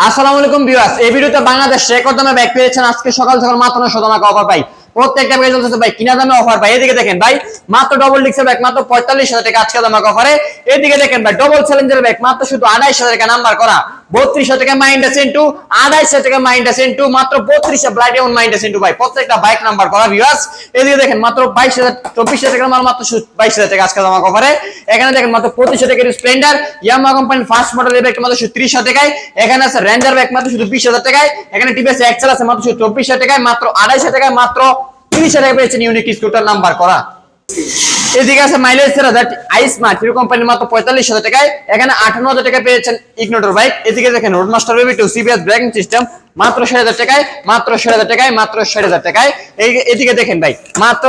আসসালামু আলাইকুম ভিউয়ার্স, এই ভিডিওতে বাংলাদেশ রেকর্ড দামে ব্যাগ পেয়েছেন আজকে সকাল সকাল মাত্র নশো টাকা অফার পাই। প্রত্যেকটা ব্যাগ চলতেছে ভাই কিনা দামে অফার পাই। এদিকে দেখেন ভাই, মাত্র ডবল ডিক্সের ব্যাগ মাত্র পঁয়তাল্লিশ হাজার টাকা আজকে দামে অফারে এদিকে দেখেন ভাই ডবল চ্যালেঞ্জের ব্যাগ মাত্র শুধু আড়াইশ হাজার টাকা নাম্বার করা। বত্রিশ হাজার টাকা মাইন্ড সেন্টু আড়াইশ টাকা মাইন্ড সেন্টু মাত্র বত্রিশ ব্লাড এমন মাইন্ড সেন্টু ভাই। প্রত্যেকটা বাইক নাম্বার করা ভিউয়ার্স এদিকে দেখেন, মাত্র বাইশ হাজার চব্বিশ হাজার টাকা মাল, মাত্র বাইশ হাজার টাকা আজকে দামা অফারে এখানে দেখেন, মাত্র পঁচিশ টাকার স্প্লেন্ডার ইয়ামা কোম্পানির ফার্স্ট মডেলের ব্যাগ মাত্র শুধু ত্রিশ হাজার টাকায়। এখানে আছে রেঞ্জার ব্যাগ মাত্র শুধু বিশ হাজার টাকায়। এখানে টিভিএস এক্সেল আছে, মাত্র শুধু চব্বিশ হাজার টাকায়, মাত্র আড়াইশ টাকায়, মাত্র তিরিশ হাজার টাকা পেয়েছেন ইউনিক স্কুটার নাম্বার করা। এদিকে আছে মাইলেজ সেরা দ্যাট আই স্মার্ট হিরো কোম্পানির মাত্র পঁয়তাল্লিশ হাজার টাকায়। এখানে আঠান্ন হাজার টাকা পেয়েছেন ইগনোটর বাইক এদিকে দেখেন Roadmaster baby two CBS braking system মাত্র ষাট হাজার টাকায়, মাত্র ষাট হাজার টাকায়, মাত্র ষাট হাজার টাকায়। এদিকে দেখেন ভাই, মাত্র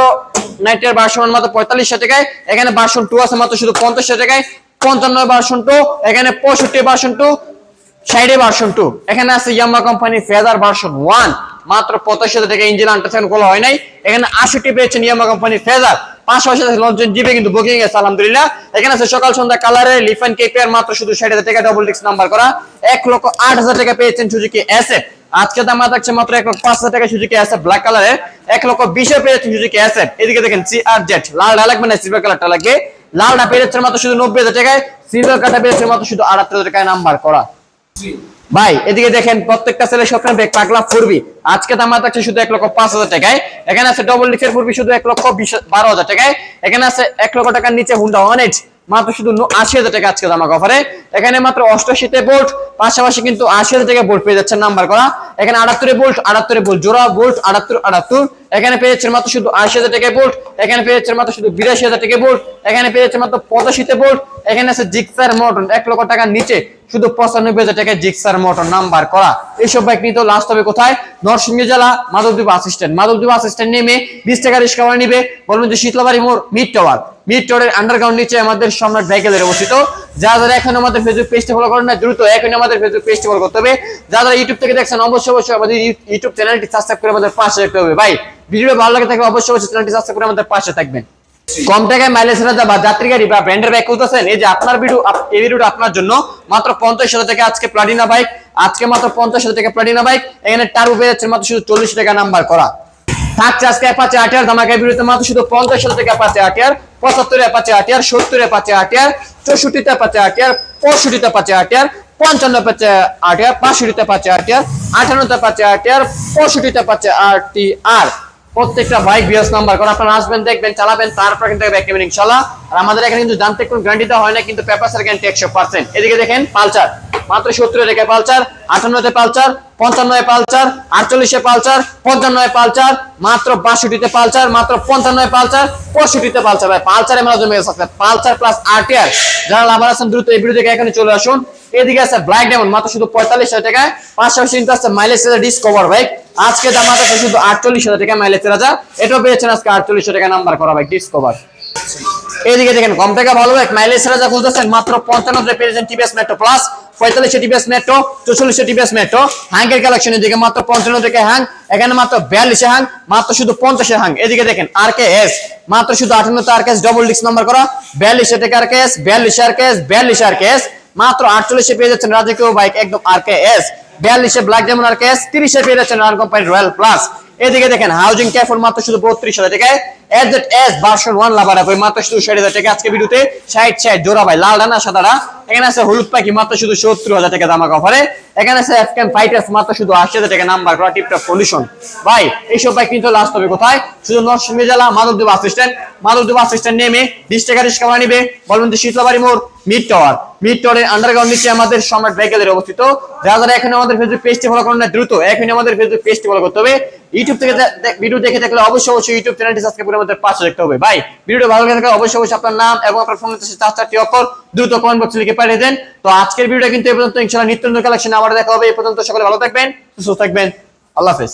নাইটের বাসন মাত্র পঁয়তাল্লিশ হাজার টাকায়, এখানে বাসন টু আছে মাত্র শুধু পঞ্চাশ হাজার টাকায়, পঞ্চান্ন বাসন টু এখানে পঁয়ষট্টি বাসন টু সাইডে ভার্সন টু এখানে আছে Yamaha company Fazer version one মাত্র পঁচাশি হাজার টাকা ইঞ্জিন আন্টারসাইন খোলা হয় নাই। এখানে আশিটি পেয়েছেন ইয়ামা কোম্পানি কিন্তু বুকিং আছে আছে সকাল, সন্ধ্যা শুধু করা। এক লক্ষ আট হাজার টাকা পেয়েছেন সুজুকি আজকে মাত্র পাঁচ হাজার টাকা সুজুকি এসএফ ব্ল্যাক এক লক্ষ বিশে পেয়েছেন সুজুকি এদিকে দেখেন সি আর লালটা লাগবে শুধু নব্বই হাজার টাকায়। সিলভার কালারটা মাত্র শুধু আটাত্তর হাজার টাকায় নাম্বার করা। ভাই, এদিকে দেখেন প্রত্যেকটা ছেলে স্বপ্নের ব্যাগ পাগলা ফুরবি। আজকে দাম থাকছে শুধু এক লক্ষ পাঁচ হাজার টাকায়। এখানে আছে ডবল ডিক্সের ফুরবি শুধু এক লক্ষ বিশ বারো হাজার টাকায়। এখানে আছে এক লক্ষ টাকার নিচে হুন্ডা ওয়ানেট মাত্র শুধু আশি হাজার টাকা আজকে দামা অফারে এখানে মাত্র অষ্টআশিতে বোল্ট পাশাপাশি কিন্তু আশি হাজার টাকা বোল্ট পেয়ে যাচ্ছেন নাম্বার করা। এখানে আটাত্তরে বোল্ট আটাত্তরে বোল্ট জোড়া বোল্ট আটাত্তর আটাত্তর। এখানে পেয়েছেন মাত্র শুধু আশি হাজার টাকায় বোল্ট এখানে পেয়েছেন মাত্র শুধু বিরাশি হাজার টাকায় বোল্ট এখানে পেয়েছেন মাত্র পঁচাশিতে বোল্ট এখানে আছে জিক্সার মোটন এক লক্ষ টাকার নিচে শুধু পঁচানব্বই হাজার টাকায় জিক্সার মোটর নাম্বার করা। এইসব বাইক নিতে লাস্ট হবে কোথায়? নরসিংহ জেলা মাধবদ্বীপ আসিস্ট্যান্ট মাধবদ্বীপ আসিস্ট্যান্ট নেমে বিশ টাকা রিক্সা নিবে। বলবেন যে শীতলাবাড়ি মোড় মিড টাওয়ার মিড টাওয়ারের আন্ডারগ্রাউন্ড নিচে আমাদের সম্রাট ভেহিকেলের অবস্থিত। যারা যারা এখন আমাদের ফেসবুক পেজটি ফলো করেন না, দ্রুত এখন আমাদের ফেসবুক পেজটি ফলো করতে হবে। যারা যারা ইউটিউব থেকে দেখছেন, অবশ্যই অবশ্যই আমাদের ইউটিউব চ্যানেলটি সাবস্ক্রাইব করে আমাদের পাশে রাখতে হবে। ভাই ভিডিও ভালো লাগে থাকলে অবশ্যই অবশ্যই চ্যানেলটি সাবস্ক্রাইব করে আমাদের পাশে থাকবেন। কম টাকায় মাইলেজ রাজা বা যাত্রী গাড়ি বা ব্র্যান্ডের বাইক খুঁজতেছেন এই যে আপনার ভিডিও এই ভিডিওটা আপনার জন্য। মাত্র পঞ্চাশ হাজার টাকা আজকে প্লাটিনা বাইক আজকে মাত্র পঞ্চাশ হাজার টাকা প্লাটিনা বাইক এখানে টারু বেড়েছে মাত্র শুধু চল্লিশ টাকা নাম্বার করা। থাকছে আজকে অ্যাপাচে আটিয়ার ধামাকা ভিডিওতে মাত্র শুধু পঞ্চাশ হাজার টাকা অ্যাপাচে আটিয়ার পঁচাত্তর অ্যাপাচে আটিয়ার সত্তর অ্যাপাচে আটিয়ার চৌষট্টিতে অ্যাপাচে আটিয়ার পঁয়ষট্টিতে অ্যাপাচে আটিয়ার পঞ্চান্ন পাচ্ছে আটিয়ার পাঁচষট্টিতে পাচ্ছে আটিয়ার আঠান্নতে পাচ্ছে আটিয়ার পঁয়ষট্টিতে পাচ্ছে আরটি আর প্রত্যেকটা বাইক বিএস নাম্বার কারণ আপনারা আসবেন, দেখবেন, চালাবেন, তারপর কিন্তু ব্যাক নেবেন, ইনশাল্লাহ। আর আমাদের এখানে কিন্তু জানতে কোনো গ্যারান্টি দেওয়া হয় না কিন্তু পেপারসের গ্যারান্টি একশো পার্সেন্ট এদিকে দেখেন পালচার মাত্র সত্তর রেখে পালচার আটান্নতে পালচার পঞ্চান্নয় পালচার আটচল্লিশে পালচার পঞ্চান্নয় পালচার মাত্র বাষট্টিতে পালচার মাত্র পঞ্চান্নয় পালচার পঁয়ষট্টিতে পালচার ভাই পালচার এমন জমে গেছে পালচার প্লাস আরটিআর যারা লাভার আছেন, দ্রুত এই ভিডিও থেকে এখানে চলে আসুন। এদিকে আছে ব্ল্যাক ডায়মন্ড মাত্র শুধু পঁয়তাল্লিশ হাজার টাকায়। কিন্তু আছে মাইলেজ ডিসকভার বাইক আজকে দাম আছে শুধু আটচল্লিশ হাজার টাকা মাইলেজ রাজা এটাও পেয়েছেন আজকে আটচল্লিশ টাকা নাম্বার করা বাইক ডিসকভার এদিকে দেখেন, কম টাকা ভালো বাইক মাইলেজ রাজা খুঁজতেছেন মাত্র পঞ্চান্নতে পেয়েছেন টিভিএস মেট্রো প্লাস পঁয়তাল্লিশে টিভিএস মেট্রো চৌচল্লিশে টিভিএস মেট্রো হ্যাঙ্গের কালেকশন এদিকে মাত্র পঞ্চান্ন থেকে হ্যাং এখানে মাত্র বিয়াল্লিশে হ্যাং মাত্র শুধু পঞ্চাশে হ্যাং এদিকে দেখেন আর কে এস মাত্র শুধু আটান্নতে আর কে এস ডবল ডিক্স নাম্বার করা, বিয়াল্লিশে থেকে আর কে এস বিয়াল্লিশে আর কে এস বিয়াল্লিশে আর কে এস মাত্র আটচল্লিশে পেয়ে যাচ্ছেন রাজকীয় বাইক একদম আর K S বিয়াল্লিশে black demon R K S তিরিশে পেয়ে যাচ্ছেন রান কোম্পানি রয়্যাল প্লাস এদিকে দেখেন হাউজিং ক্যাফল মাত্র শুধু বত্রিশ হাজার টাকায়। S Z S version one lover app মাত্র শুধু ষাট হাজার টাকা। আজকে ভিডিওতে জোড়া ভাই, লাল ডানা এখানে আছে হলুদ পাখি, মাত্র শুধু সত্তর হাজার টাকা এখানে আছে মাত্র শুধু আশি হাজার টাকা নাম্বার করা টিপটপ পলিউশন ভাই বাইক লাস্ট হবে কোথায়? শুধু মাধবদেব মাধবদেব নেমে বিশ টাকা বলবেন যে শীতলাবাড়ি মোড় মিড টাওয়ার মিড টাওয়ারের আন্ডারগ্রাউন্ড নিচে আমাদের সম্রাট অবস্থিত। যারা যারা এখন আমাদের ফেসবুক পেজটি ফলো করেন না, দ্রুত এখন আমাদের ফেসবুক পেজটি ফলো করতে হবে। ইউটিউব থেকে ভিডিও দেখে থাকলে অবশ্যই অবশ্যই ইউটিউব চ্যানেলটি সাবস্ক্রাইব করে আমাদের হাজার দেখতে হবে। ভাই, ভিডিওটা ভালো লাগে অবশ্যই অবশ্যই আপনার নাম এবং আপনার ফোন চার চারটি অক্ষর, দ্রুত কমেন্ট বক্সে লিখে পাঠিয়ে দেন। তো আজকের ভিডিও কিন্তু এই পর্যন্ত ইনশাআল্লাহ নিত্য নতুন কালেকশন আবার দেখা হবে। এই পর্যন্ত সকলে ভালো থাকবেন, সুস্থ থাকবেন। আল্লাহ হাফেজ।